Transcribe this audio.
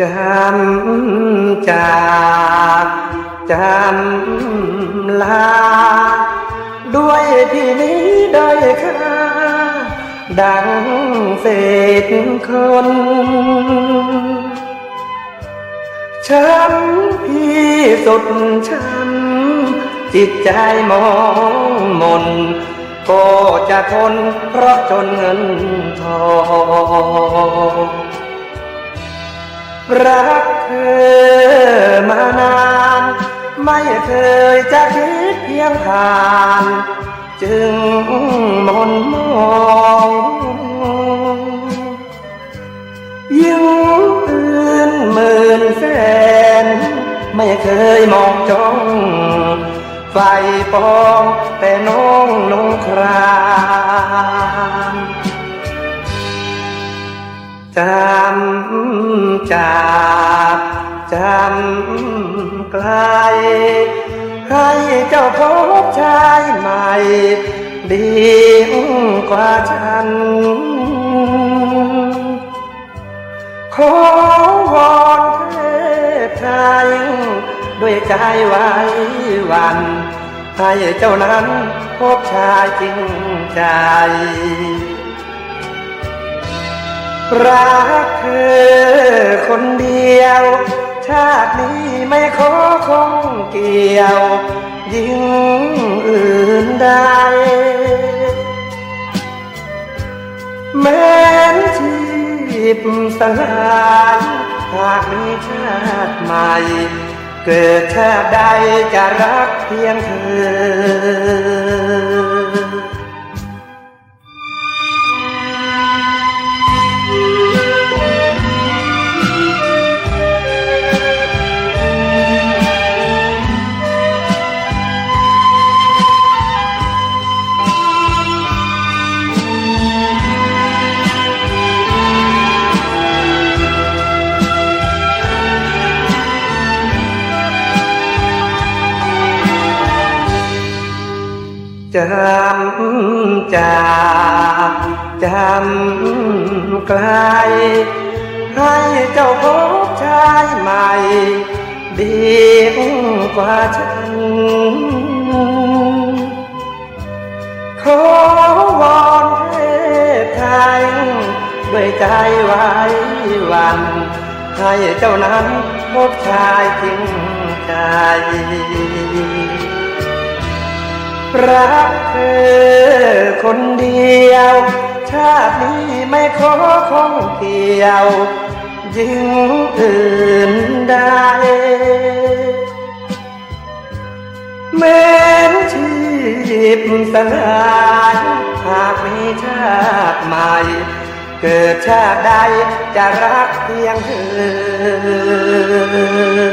จำจากจำลา ด้วยที่นี้ได้ค่าดังเศษคนช้ำพี่สุดช้ำจิตใจมองมน ก็จะทนเพราะจนเงินทอง รักเธอมานาน ไม่เคยจะคิดเพียงผ่าน จึงมนมองยิ่งอื่นหมื่นแสนไม่เคยมองจ้องไฟปองแต่น้องลงคราม จำจากจำไกล ให้เจ้าพบชายใหม่ ดีกว่าฉัน ขอวอนเทพไทยด้วยใจไว้วันให้เจ้านั้นพบชายจริงใจ รักเธอคนเดียว ชาตินี้ไม่ขอคงเกี่ยว ยิ่งอื่นใดแม้นชีพสลายหากมีชาติใหม่ เกิดชาติใดจะรักเพียงเธอ จำจากจำไกล ให้เจ้าพบชายใหม่ ดีกว่าฉัน ขอวอนเทพไทยด้วยใจไว้วัน ให้เจ้านั้นพบชายจริงใจ รักเธอคนเดียว ชาตินี้ไม่ขอคงเกี่ยว ยิ่งอื่นได้แม้นชีพสลายหากมีชาติใหม่ เกิดชาติใดจะรักเพียงเธอ